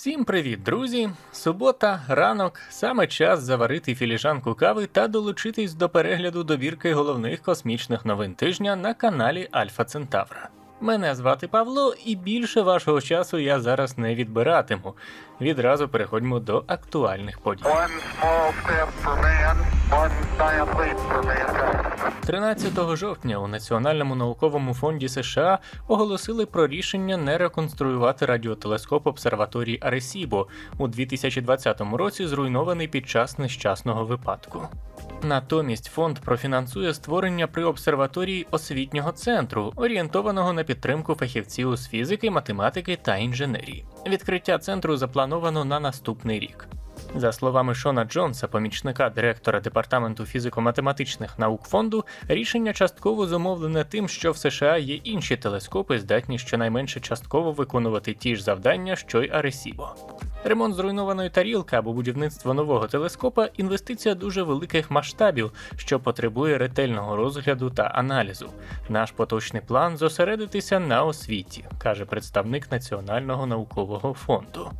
Всім привіт, друзі! Субота, ранок, саме час заварити філіжанку кави та долучитись до перегляду добірки головних космічних новин тижня на каналі Альфа Центавра. Мене звати Павло, і більше вашого часу я зараз не відбиратиму. Відразу переходьмо до актуальних подій. One small step for man, one giant leap for mankind. 13 жовтня у Національному науковому фонді США оголосили про рішення не реконструювати радіотелескоп обсерваторії Аресібо у 2020 році, зруйнований під час нещасного випадку. Натомість фонд профінансує створення при обсерваторії освітнього центру, орієнтованого на підтримку фахівців з фізики, математики та інженерії. Відкриття центру заплановано на наступний рік. За словами Шона Джонса, помічника директора департаменту фізико-математичних наук фонду, рішення частково зумовлене тим, що в США є інші телескопи, здатні щонайменше частково виконувати ті ж завдання, що й Аресібо. Ремонт зруйнованої тарілки або будівництво нового телескопа інвестиція дуже великих масштабів, що потребує ретельного розгляду та аналізу. Наш поточний план зосередитися на освіті, каже представник Національного наукового фонду.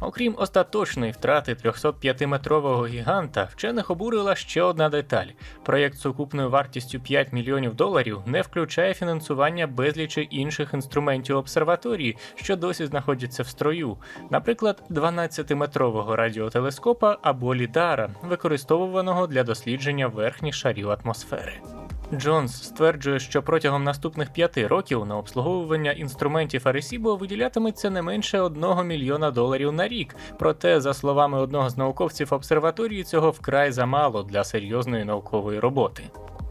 Окрім остаточної втрати 305-метрового гіганта, вчених обурила ще одна деталь: проєкт з сукупною вартістю 5 мільйонів доларів не включає фінансування безлічі інших інструментів обсерваторії, що досі знаходяться в строю, наприклад, 12-метрового радіотелескопа або лідара, використовуваного для дослідження верхніх шарів атмосфери. Джонс стверджує, що протягом наступних п'яти років на обслуговування інструментів Аресібо виділятиметься не менше одного мільйона доларів на рік. Проте, за словами одного з науковців обсерваторії, цього вкрай замало для серйозної наукової роботи.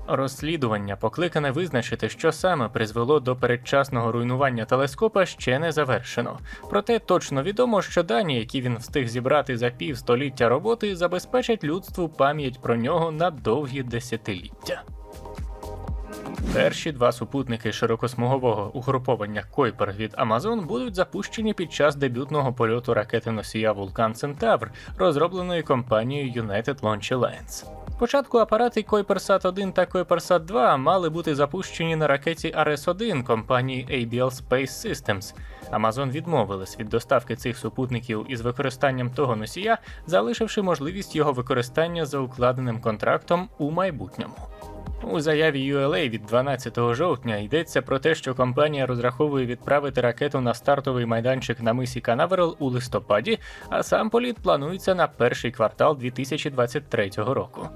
Розслідування, покликане визначити, що саме призвело до передчасного руйнування телескопа, ще не завершено. Проте точно відомо, що дані, які він встиг зібрати за півстоліття роботи, забезпечать людству пам'ять про нього на довгі десятиліття. Перші два супутники широкосмугового угруповання Койпер від Amazon будуть запущені під час дебютного польоту ракети носія Вулкан Центавр, розробленої компанією United Launch Alliance. Спочатку апарати Kuipersat 1 та Kuipersat 2 мали бути запущені на ракеті Ares-1 компанії ABL Space Systems. Amazon відмовилась від доставки цих супутників із використанням того носія, залишивши можливість його використання за укладеним контрактом у майбутньому. У заяві ULA від 12 жовтня йдеться про те, що компанія розраховує відправити ракету на стартовий майданчик на мисі Канаверал у листопаді, а сам політ планується на перший квартал 2023 року.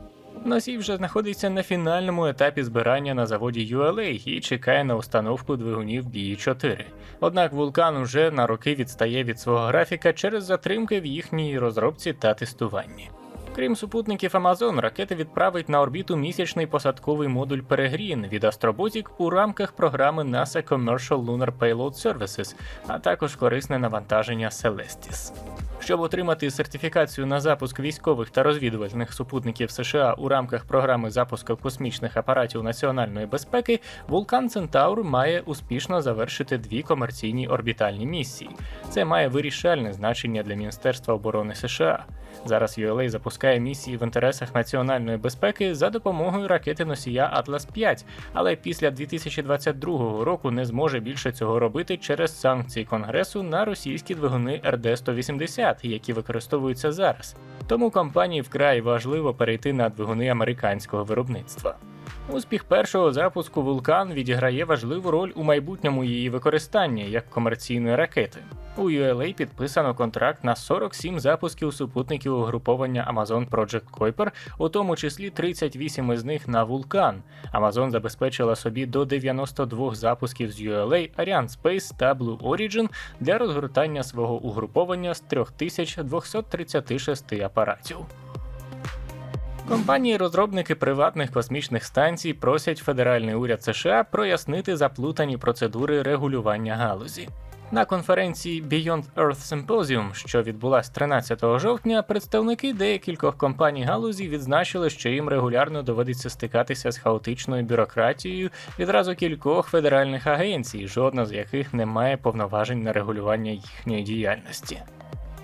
Носій вже знаходиться на фінальному етапі збирання на заводі ULA і чекає на установку двигунів дії 4. Однак вулкан уже на роки відстає від свого графіка через затримки в їхній розробці та тестуванні. Крім супутників Amazon, ракета відправить на орбіту місячний посадковий модуль Peregrine від Astrobotic у рамках програми NASA Commercial Lunar Payload Services, а також корисне навантаження Celestis. Щоб отримати сертифікацію на запуск військових та розвідувальних супутників США у рамках програми запуску космічних апаратів національної безпеки, Вулкан Центаур має успішно завершити дві комерційні орбітальні місії. Це має вирішальне значення для Міністерства оборони США. Зараз ULA запускає місії в інтересах національної безпеки за допомогою ракети носія Атлас 5, але після 2022 року не зможе більше цього робити через санкції Конгресу на російські двигуни РД-180, які використовуються зараз. Тому компанії вкрай важливо перейти на двигуни американського виробництва. Успіх першого запуску Вулкан відіграє важливу роль у майбутньому її використання як комерційної ракети. У ULA підписано контракт на 47 запусків супутників угруповання Amazon Project Kuiper, у тому числі 38 із них на Вулкан. Amazon забезпечила собі до 92 запусків з ULA, Ariane Space та Blue Origin для розгортання свого угруповання з 3236 апаратів. Компанії-розробники приватних космічних станцій просять федеральний уряд США прояснити заплутані процедури регулювання галузі. На конференції Beyond Earth Symposium, що відбулась 13 жовтня, представники деякількох компаній галузі відзначили, що їм регулярно доводиться стикатися з хаотичною бюрократією відразу кількох федеральних агенцій, жодна з яких не має повноважень на регулювання їхньої діяльності.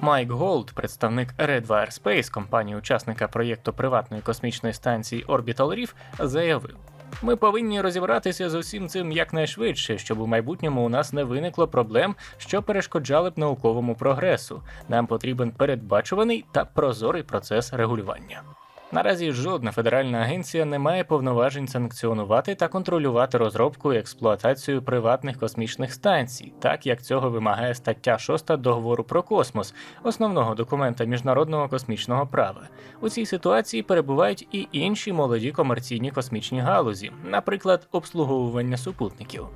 Майк Голд, представник Redwire Space, компанії учасника проєкту приватної космічної станції Orbital Reef, заявив: Ми повинні розібратися з усім цим якнайшвидше, щоб у майбутньому у нас не виникло проблем, що перешкоджали б науковому прогресу. Нам потрібен передбачуваний та прозорий процес регулювання. Наразі жодна федеральна агенція не має повноважень санкціонувати та контролювати розробку і експлуатацію приватних космічних станцій, так як цього вимагає стаття 6 договору про космос, основного документа міжнародного космічного права. У цій ситуації перебувають і інші молоді комерційні космічні галузі, наприклад, обслуговування супутників.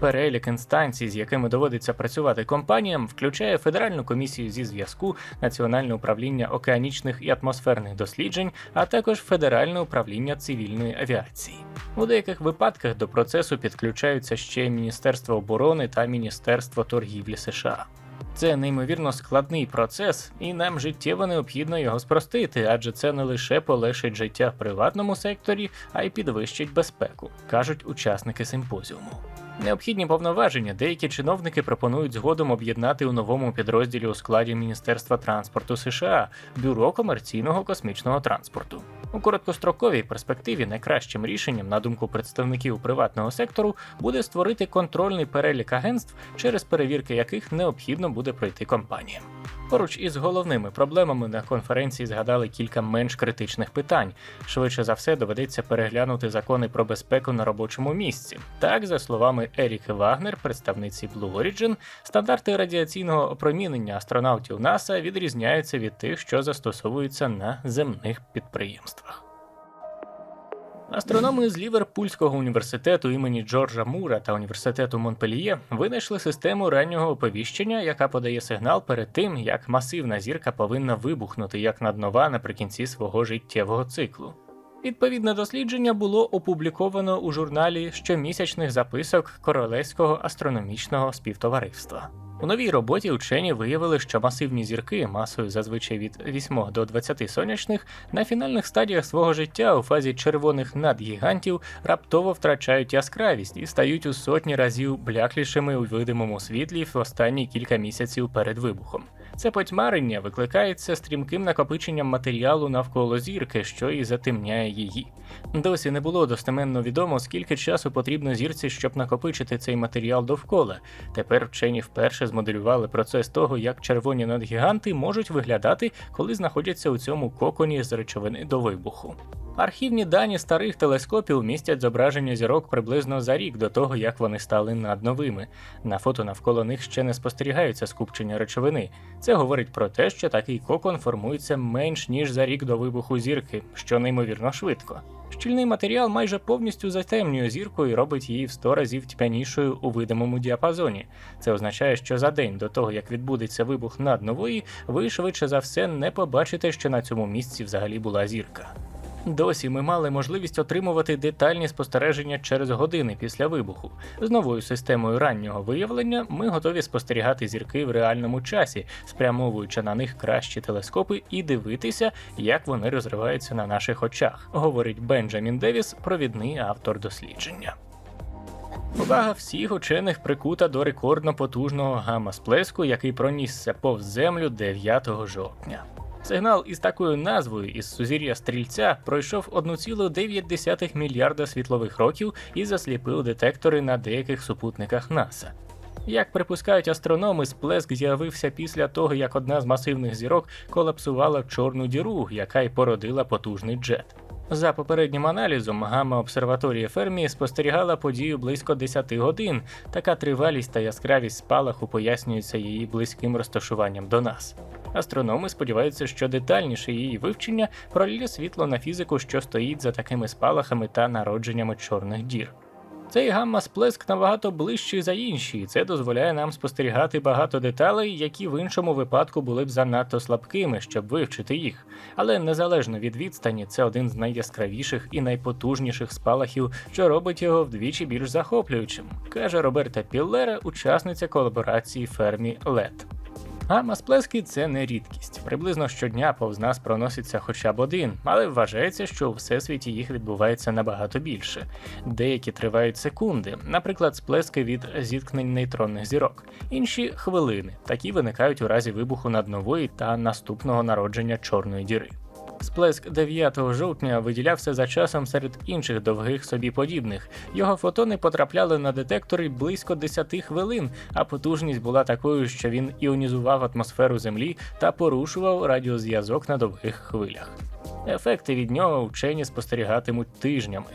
Перелік інстанцій, з якими доводиться працювати компаніям, включає Федеральну комісію зі зв'язку, Національне управління океанічних і атмосферних досліджень, а також Федеральне управління цивільної авіації. У деяких випадках до процесу підключаються ще Міністерство оборони та Міністерство торгівлі США. Це неймовірно складний процес, і нам життєво необхідно його спростити, адже це не лише полегшить життя в приватному секторі, а й підвищить безпеку, кажуть учасники симпозіуму. Необхідні повноваження деякі чиновники пропонують згодом об'єднати у новому підрозділі у складі Міністерства транспорту США Бюро комерційного космічного транспорту. У короткостроковій перспективі найкращим рішенням, на думку представників приватного сектору, буде створити контрольний перелік агентств, через перевірки яких необхідно буде пройти компаніям. Поруч із головними проблемами на конференції згадали кілька менш критичних питань. Швидше за все доведеться переглянути закони про безпеку на робочому місці. Так, за словами Еріки Вагнер, представниці Blue Origin, стандарти радіаційного опромінення астронавтів НАСА відрізняються від тих, що застосовуються на земних підприємствах. Астрономи з Ліверпульського університету імені Джорджа Мура та університету Монпельє винайшли систему раннього оповіщення, яка подає сигнал перед тим, як масивна зірка повинна вибухнути як наднова наприкінці свого життєвого циклу. Відповідне дослідження було опубліковано у журналі щомісячних записок Королевського астрономічного співтовариства. У новій роботі учені виявили, що масивні зірки масою зазвичай від 8 до 20 сонячних на фінальних стадіях свого життя у фазі червоних надгігантів раптово втрачають яскравість і стають у сотні разів бляклішими у видимому світлі в останні кілька місяців перед вибухом. Це потьмарення викликається стрімким накопиченням матеріалу навколо зірки, що і затемняє її. Досі не було достеменно відомо, скільки часу потрібно зірці, щоб накопичити цей матеріал довкола. Тепер вчені вперше змоделювали процес того, як червоні надгіганти можуть виглядати, коли знаходяться у цьому коконі з речовини до вибуху. Архівні дані старих телескопів містять зображення зірок приблизно за рік до того, як вони стали надновими. На фото навколо них ще не спостерігаються скупчення речовини. Це говорить про те, що такий кокон формується менш ніж за рік до вибуху зірки, що неймовірно швидко. Щільний матеріал майже повністю затемнює зірку і робить її в 100 разів тьмянішою у видимому діапазоні. Це означає, що за день до того, як відбудеться вибух наднової, ви швидше за все не побачите, що на цьому місці взагалі була зірка. Досі ми мали можливість отримувати детальні спостереження через години після вибуху. З новою системою раннього виявлення ми готові спостерігати зірки в реальному часі, спрямовуючи на них кращі телескопи і дивитися, як вони розриваються на наших очах, говорить Бенджамін Девіс, провідний автор дослідження. Увага всіх учених прикута до рекордно потужного гамма-сплеску, який пронісся повз землю 9 жовтня. Сигнал із такою назвою із сузір'я стрільця пройшов 1,9 мільярда світлових років і засліпив детектори на деяких супутниках НАСА. Як припускають астрономи, сплеск з'явився після того, як одна з масивних зірок колапсувала чорну діру, яка й породила потужний джет. За попереднім аналізом, гамма обсерваторії Фермі спостерігала подію близько 10 годин. Така тривалість та яскравість спалаху пояснюються її близьким розташуванням до нас. Астрономи сподіваються, що детальніше її вивчення проліє світло на фізику, що стоїть за такими спалахами та народженнями чорних дір. Цей гамма-сплеск набагато ближчий за інші, і це дозволяє нам спостерігати багато деталей, які в іншому випадку були б занадто слабкими, щоб вивчити їх. Але незалежно від відстані, це один з найяскравіших і найпотужніших спалахів, що робить його вдвічі більш захоплюючим, каже Роберта Піллера, учасниця колаборації фермі LED. Гамма-сплески це не рідкість. Приблизно щодня повз нас проноситься хоча б один, але вважається, що у всесвіті їх відбувається набагато більше. Деякі тривають секунди, наприклад, сплески від зіткнень нейтронних зірок, інші хвилини. Такі виникають у разі вибуху наднової та наступного народження чорної діри. Сплеск 9 жовтня виділявся за часом серед інших довгих собі подібних. Його фотони потрапляли на детектори близько 10 хвилин, а потужність була такою, що він іонізував атмосферу Землі та порушував радіозв'язок на довгих хвилях. Ефекти від нього вчені спостерігатимуть тижнями.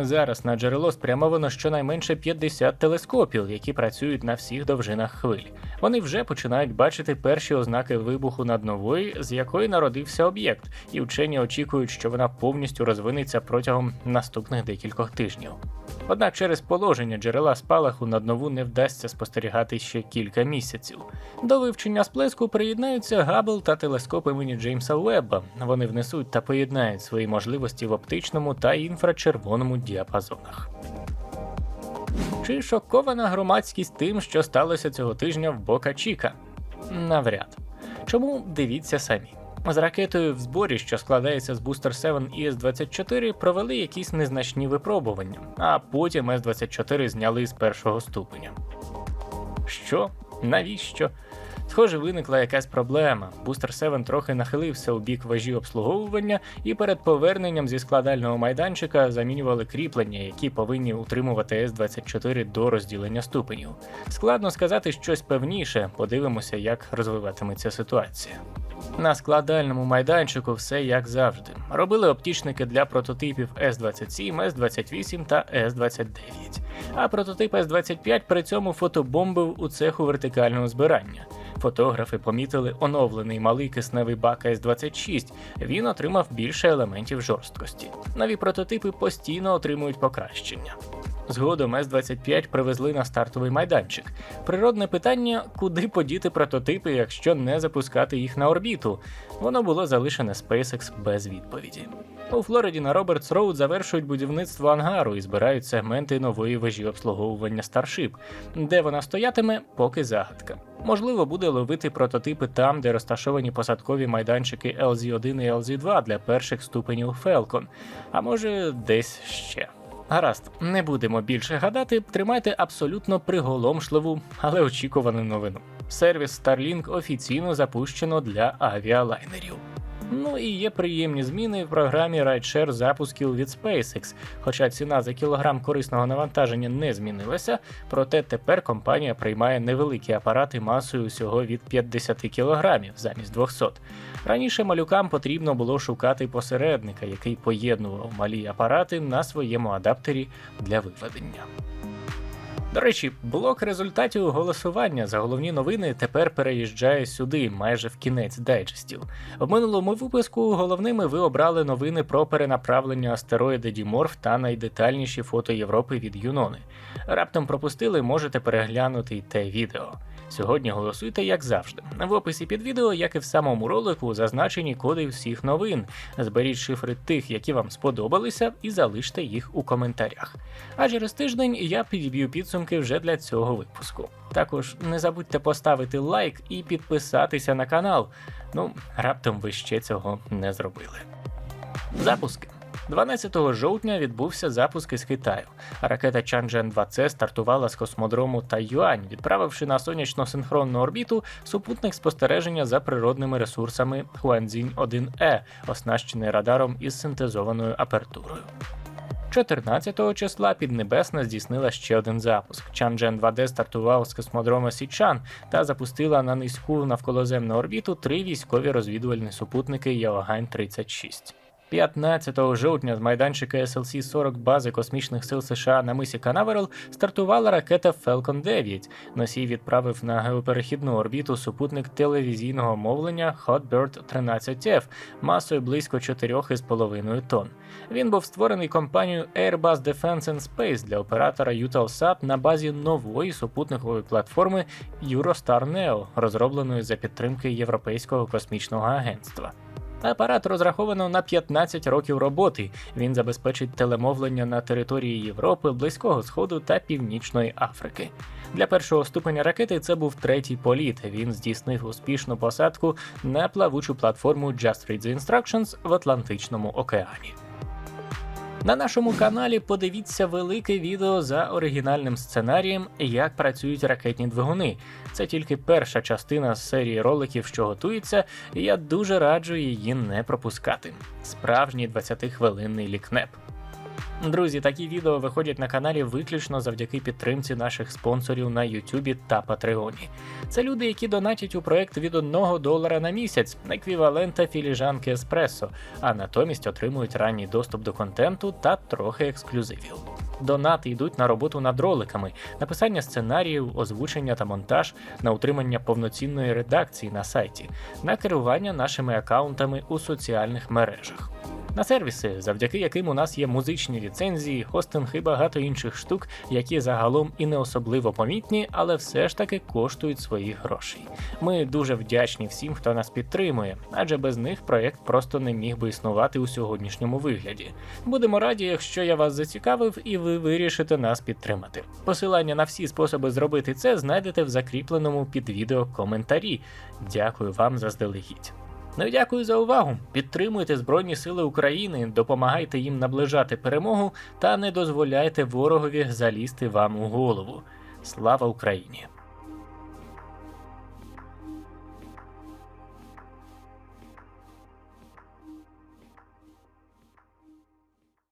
Зараз на джерело спрямовано щонайменше 50 телескопів, які працюють на всіх довжинах хвиль. Вони вже починають бачити перші ознаки вибуху над нової, з якої народився об'єкт, і вчені очікують, що вона повністю розвинеться протягом наступних декількох тижнів. Однак через положення джерела спалаху над нову не вдасться спостерігати ще кілька місяців. До вивчення сплеску приєднаються Габл та телескоп імені Джеймса Уебба. Вони внесуть та поєднають свої можливості в оптичному та інфрачервоному діапазонах. Чи шокована громадськість тим, що сталося цього тижня в Бока Чіка? Навряд. Чому дивіться самі? З ракетою в зборі, що складається з Booster 7 і С-24, провели якісь незначні випробування, а потім С-24 зняли з першого ступеня. Що? Навіщо? Схоже, виникла якась проблема. Booster 7 трохи нахилився у бік вежі обслуговування, і перед поверненням зі складального майданчика замінювали кріплення, які повинні утримувати С-24 до розділення ступенів. Складно сказати щось певніше, подивимося, як розвиватиметься ситуація. На складальному майданчику все як завжди. Робили оптічники для прототипів С-27, С-28 та С-29. А прототип С-25 при цьому фотобомбив у цеху вертикального збирання. Фотографи помітили оновлений малий кисневий бак С-26. Він отримав більше елементів жорсткості. Нові прототипи постійно отримують покращення. Згодом С-25 привезли на стартовий майданчик. Природне питання, куди подіти прототипи, якщо не запускати їх на орбіту. Воно було залишене SpaceX без відповіді. У Флориді на Робертс Роуд завершують будівництво ангару і збирають сегменти нової вежі обслуговування Starship. Де вона стоятиме, поки загадка. Можливо, буде ловити прототипи там, де розташовані посадкові майданчики LZ-1 і LZ-2 для перших ступенів Falcon, а може десь ще. Гаразд, не будемо більше гадати, тримайте абсолютно приголомшливу, але очікувану новину. Сервіс Starlink офіційно запущено для авіалайнерів. Ну і є приємні зміни в програмі Rideshare запусків від SpaceX. Хоча ціна за кілограм корисного навантаження не змінилася, проте тепер компанія приймає невеликі апарати масою усього від 50 кілограмів замість 200. Раніше малюкам потрібно було шукати посередника, який поєднував малі апарати на своєму адаптері для виведення. До речі, блок результатів голосування за головні новини тепер переїжджає сюди, майже в кінець дайджестів. В минулому випуску головними ви обрали новини про перенаправлення астероїда Діморф та найдетальніші фото Європи від Юнони. Раптом пропустили, можете переглянути те відео. Сьогодні голосуйте як завжди. В описі під відео, як і в самому ролику, зазначені коди всіх новин. Зберіть шифри тих, які вам сподобалися, і залиште їх у коментарях. А через тиждень я підіб'ю підсумки вже для цього випуску. Також не забудьте поставити лайк і підписатися на канал. Ну, раптом ви ще цього не зробили. Запуски. 12 жовтня відбувся запуск із Китаю. Ракета Чанчжен 2C стартувала з космодрому Тайюань, відправивши на сонячно-синхронну орбіту супутник спостереження за природними ресурсами Хуанзінь 1Е, оснащений радаром із синтезованою апертурою. 14 числа Піднебесна здійснила ще один запуск. Чанчжен 2D стартував з космодрому Січан та запустила на низьку навколоземну орбіту три військові розвідувальні супутники Яогань 36 15 жовтня з майданчика SLC-40 бази космічних сил США на мисі Канаверал стартувала ракета Falcon 9. Носій відправив на геоперехідну орбіту супутник телевізійного мовлення Hotbird 13F масою близько 4,5 тонн. Він був створений компанією Airbus Defense and Space для оператора Eutelsat на базі нової супутникової платформи Eurostar Neo, розробленої за підтримки Європейського космічного агентства. Апарат розраховано на 15 років роботи. Він забезпечить телемовлення на території Європи, Близького Сходу та Північної Африки. Для першого ступеня ракети це був третій політ. Він здійснив успішну посадку на плавучу платформу Just Read the Instructions в Атлантичному океані. На нашому каналі подивіться велике відео за оригінальним сценарієм, як працюють ракетні двигуни. Це тільки перша частина з серії роликів, що готується, і я дуже раджу її не пропускати. Справжній 20-хвилинний лікнеп. Друзі, такі відео виходять на каналі виключно завдяки підтримці наших спонсорів на Ютубі та Патреоні. Це люди, які донатять у проект від 1 долара на місяць, еквівалента філіжанки еспресо, а натомість отримують ранній доступ до контенту та трохи ексклюзивів. Донати йдуть на роботу над роликами, написання сценаріїв, озвучення та монтаж, на утримання повноцінної редакції на сайті, на керування нашими аккаунтами у соціальних мережах. На сервіси, завдяки яким у нас є музичні ліцензії, хостинг і багато інших штук, які загалом і не особливо помітні, але все ж таки коштують своїх грошей. Ми дуже вдячні всім, хто нас підтримує, адже без них проект просто не міг би існувати у сьогоднішньому вигляді. Будемо раді, якщо я вас зацікавив і ви вирішите нас підтримати. Посилання на всі способи зробити це знайдете в закріпленому під відео коментарі. Дякую вам заздалегідь. Ну і дякую за увагу. Підтримуйте Збройні Сили України, допомагайте їм наближати перемогу та не дозволяйте ворогові залізти вам у голову. Слава Україні!